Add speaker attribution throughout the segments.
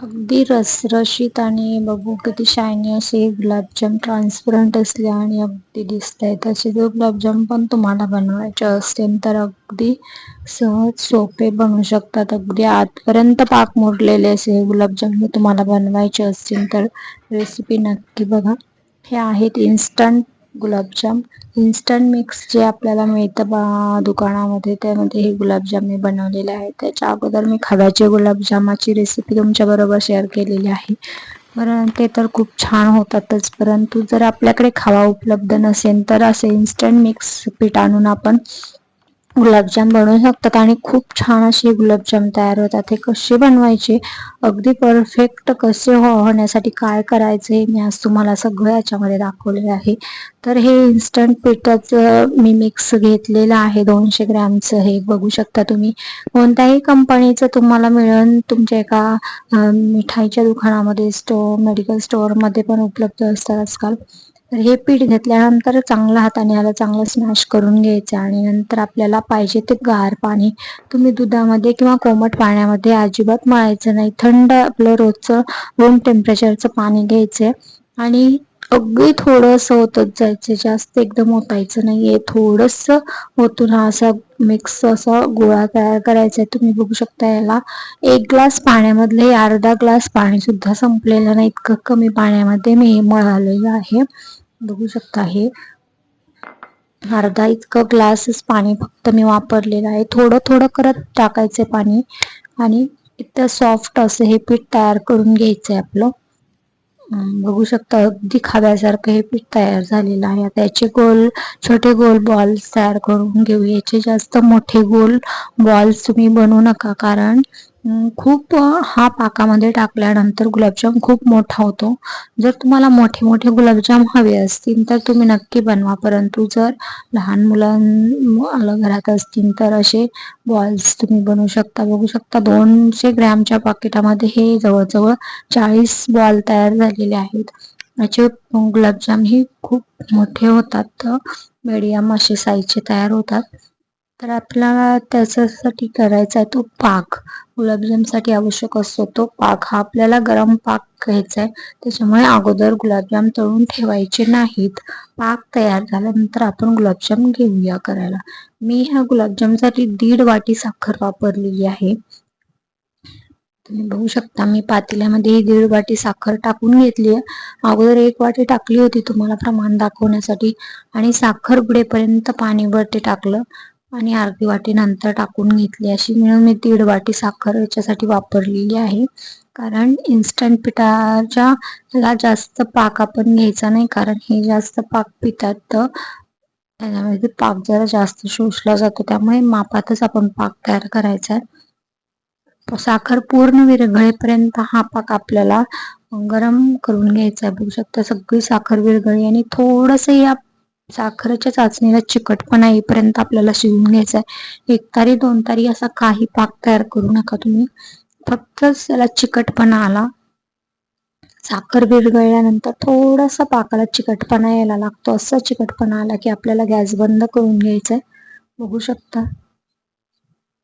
Speaker 1: अगदी रसरशीत आणि बघू किती शायनी असे गुलाबजाम ट्रान्सपरंट असले आणि अगदी दिसत आहेत असे जर गुलाबजाम पण तुम्हाला बनवायचे असतील तर अगदी सहज सोपे बनवू शकतात. अगदी आतपर्यंत पाक मुरलेले असे गुलाबजाम हे तुम्हाला बनवायचे असतील तर रेसिपी नक्की बघा. हे आहेत इन्स्टंट गुलाबजाम. इन्स्टंट मिक्स जे आपल्याला मिळतं बा दुकानामध्ये त्यामध्ये हे गुलाबजाम मी बनवलेले आहे त्याच्या अगोदर मी खव्याचे गुलाबजामाची रेसिपी तुमच्याबरोबर शेअर केलेली आहे. परंतु ते तर खूप छान होतातच. परंतु जर आपल्याकडे खवा उपलब्ध नसेल तर असे इन्स्टंट मिक्स पीठ आणून आपण गुलाबजाम बनवू शकतात आणि खूप छान असे गुलाबजाम तयार होतात. हे कसे बनवायचे? अगदी परफेक्ट कसे हो होण्यासाठी काय करायचं हे मी आज तुम्हाला सगळं याच्यामध्ये दाखवलेलं आहे. तर हे इन्स्टंट पिठाचं मी मिक्स घेतलेलं आहे. दोनशे ग्रॅमचं हे बघू शकता तुम्ही. कोणत्याही कंपनीचं तुम्हाला मिळून तुमच्या एका मिठाईच्या दुकानामध्ये स्टोर मेडिकल स्टोअरमध्ये पण उपलब्ध असतात आजकाल. तर हे पीठ घेतल्यानंतर चांगलं हाताने याला चांगलं स्मॅश करून घ्यायचं आणि नंतर आपल्याला पाहिजे ते गार पाणी तुम्ही दुधामध्ये किंवा कोमट पाण्यामध्ये अजिबात मळायचं नाही. थंड आपलं रोजचं रूम टेम्परेचरचं पाणी घ्यायचं आणि अगदी थोडंसं होतच जायचं. जास्त एकदम ओतायचं नाहीये. थोडस ओतून हा असा मिक्स असा गोळा तयार करायचा आहे. तुम्ही बघू शकता याला. एक ग्लास पाण्यामधले अर्धा ग्लास पाणी सुद्धा संपलेलं नाही. इतकं कमी पाण्यामध्ये मी हे मळालेलं आहे. बघू शकता हे. अर्धा इतकं ग्लासच पाणी फक्त मी वापरलेलं आहे. थोडं थोडं करत टाकायचं पाणी. आणि इतकं सॉफ्ट असं हे पीठ तयार करून घ्यायचंय आपलं. बघू शकता अगदी खाव्यासारखं हे पीठ तयार झालेलं आहे. त्याचे गोल छोटे गोल बॉल्स तयार करून घेऊ. याचे जास्त मोठे गोल बॉल्स तुम्ही बनवू नका कारण खूप हा पाकामध्ये टाकल्यानंतर गुलाबजाम खूप मोठा होतो. जर तुम्हाला मोठे मोठे गुलाबजाम हवे असतील तर तुम्ही नक्की बनवा. परंतु जर लहान मुलां घरात असतील तर असे बॉल्स तुम्ही बनवू शकता. बघू शकता दोनशे ग्रॅमच्या पाकिटामध्ये हे जवळजवळ चाळीस बॉल तयार झालेले आहेत. याचे गुलाबजाम हे खूप मोठे होतात. मीडियम असे साईजचे तयार होतात. तर आपल्याला त्याच्यासाठी करायचा आहे तो पाक. गुलाबजामसाठी आवश्यक असतो तो पाक. हा आपल्याला गरम पाक घ्यायचा आहे. त्याच्यामुळे अगोदर गुलाबजाम तळून ठेवायचे नाहीत. पाक तयार झाल्यानंतर आपण गुलाबजाम घेऊया करायला. मी ह्या गुलाबजामसाठी दीड वाटी साखर वापरलेली आहे. तुम्ही बघू शकता मी पातेल्यामध्ये ही दीड वाटी साखर टाकून घेतली आहे. अगोदर एक वाटी टाकली होती तुम्हाला प्रमाण दाखवण्यासाठी. आणि साखर बुडेपर्यंत पाणी वरती टाकलं. आणि अर्धी वाटी नंतर टाकून घेतली. अशी मिळून मी दीड वाटी साखर याच्यासाठी वापरलेली आहे. कारण इन्स्टंट पिठाच्या ह्याला जास्त पाक आपण घ्यायचा नाही. कारण हे जास्त पाक पितात तर त्याच्यामध्ये पाक जरा जास्त शोषला जातो. त्यामुळे मापातच आपण पाक तयार करायचा आहे. साखर पूर्ण विरघळेपर्यंत हा पाक आपल्याला गरम करून घ्यायचा आहे. बघू शकता सगळी साखर विरघळी आणि थोडस या साखरेच्या चाचणीला चिकटपणा येईपर्यंत आपल्याला शिजून घ्यायचा आहे एक तारी दोन तारी असा काही पाक तयार करू नका तुम्ही. फक्त त्याला चिकटपणा आला. साखर विरघळल्यानंतर थोडासा पाकाला चिकटपणा यायला लागतो. असा चिकटपणा आला की आपल्याला गॅस बंद करून घ्यायचा आहे बघू शकता.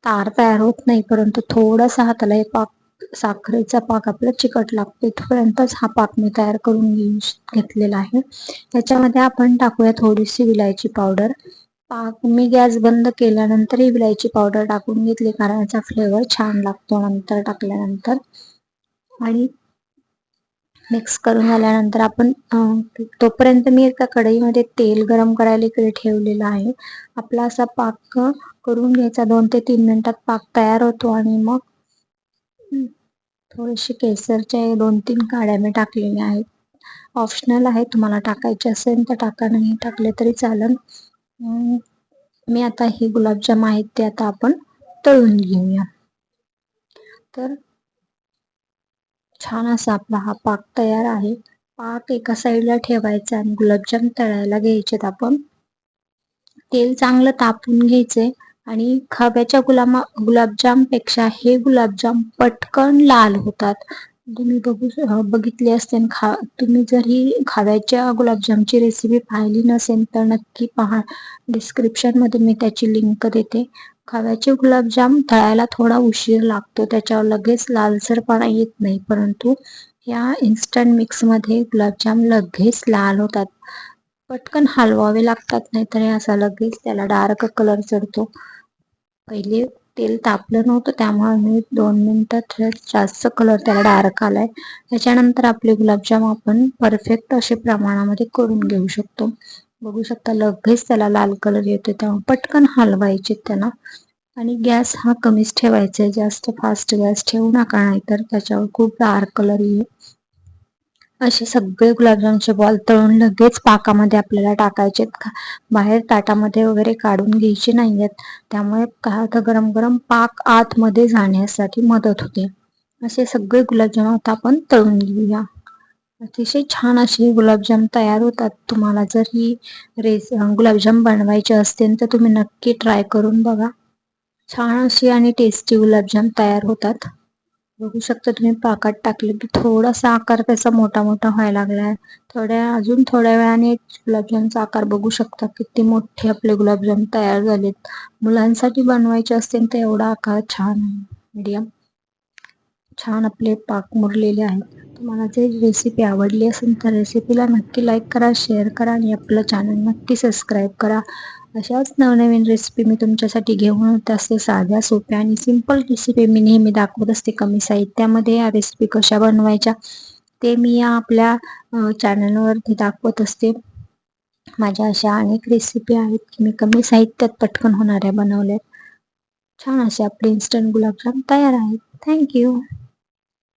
Speaker 1: तार तयार होत नाही परंतु थोडासा हाताला हे पाक साखरेचा पाक आपला चिकट लागतो इथपर्यंतच हा पाक मी तयार करून घेतलेला आहे. त्याच्यामध्ये आपण टाकूया थोडीशी विलायची पावडर. पाक मी गॅस बंद केल्यानंतर ही विलायची पावडर टाकून घेतली कारण याचा फ्लेवर छान लागतो नंतर टाकल्यानंतर. आणि मिक्स करून झाल्यानंतर आपण तोपर्यंत मी एका कढईमध्ये तेल गरम करायला इकडे ठेवलेलं आहे. आपला असा पाक करून घ्यायचा दोन ते तीन मिनिटात पाक तयार होतो आणि मग थोडेसे केसरच्या दोन तीन काड्या मी टाकलेल्या आहेत. ऑप्शनल आहे तुम्हाला टाकायचे असेल तर टाका नाही टाकले तरी चालेल मी आता हे गुलाबजाम आहेत ते आता आपण तळून घेऊया. तर छान असा आपला हा पाक तयार आहे. पाक एका साईडला ठेवायचा आणि गुलाबजाम तळायला घ्यायचेत आपण. तेल चांगलं तापून घ्यायचंय. आणि खव्याच्या गुलामा गुलाबजामपेक्षा हे गुलाबजाम पटकन लाल होतात. तुम्ही बघू बघितले असते खा तुम्ही जर ही खाव्याच्या गुलाबजामची रेसिपी पाहिली नसेल तर नक्की पहा. डिस्क्रिप्शनमध्ये मी त्याची लिंक देते. खव्याचे गुलाबजाम तळायला थोडा उशीर लागतो त्याच्यावर लगेच लालसरपणा येत नाही परंतु या इन्स्टंट मिक्समध्ये गुलाबजाम लगेच लाल होतात. पटकन हलवावे लागतात नाहीतर हे असा लगेच त्याला डार्क कलर चढतो. पहिले तेल तापलं नव्हतं त्यामुळे मी दोन मिनिटात जास्त कलर त्याला डार्क आलाय. त्याच्यानंतर आपले गुलाबजाम आपण परफेक्ट असे प्रमाणामध्ये करून घेऊ शकतो. बघू शकता लगेच त्याला लाल कलर येतो त्यामुळे पटकन हलवायचे त्यांना आणि गॅस हा कमीच ठेवायचा आहे जास्त फास्ट गॅस ठेवू नका नाहीतर त्याच्यावर खूप डार्क कलर येईल. असे सगळे गुलाबजामचे बॉल तळून लगेच पाकामध्ये आपल्याला टाकायचे बाहेर ताटामध्ये वगैरे काढून घ्यायचे नाही आहेत त्यामुळे काय होतं गरम गरम पाक आतमध्ये जाण्यासाठी मदत होते. असे सगळे गुलाबजाम आता आपण तळून घेऊया. अतिशय छान असे गुलाबजाम तयार होतात. तुम्हाला जर ही रेस गुलाबजाम बनवायचे असतील तर तुम्ही नक्की ट्राय करून बघा. छान अशी आणि टेस्टी गुलाबजाम तयार होतात. बघू शकता तुम्ही पाकात टाकले की थोडासा आकार त्याचा मोठा मोठा व्हायला लागलाय. थोड्या अजून थोड्या वेळाने गुलाबजामचा आकार बघू शकता. किती मोठे आपले गुलाबजाम तयार झालेत. मुलांसाठी बनवायचे असतील तर एवढा आकार छान आहे. मीडियम. छान आपले पाक मुरलेले आहेत. तुम्हाला जे रेसिपी आवडली असेल तर रेसिपीला नक्की लाईक करा शेअर करा आणि आपलं चॅनल नक्की सबस्क्राईब करा. अशाच नवनवीन रेसिपी मी तुमच्यासाठी घेऊन येत. असते साध्या सोप्या आणि सिंपल रेसिपी मी नेहमी दाखवत असते कमी साहित्यामध्ये. या रेसिपी कशा बनवायच्या ते मी या आपल्या चॅनलवरती दाखवत असते. माझ्या अशा अनेक रेसिपी आहेत की मी कमी साहित्यात पटकन होणाऱ्या बनवल्यात. छान असे आपले इन्स्टंट गुलाबजाम तयार आहेत. थँक्यू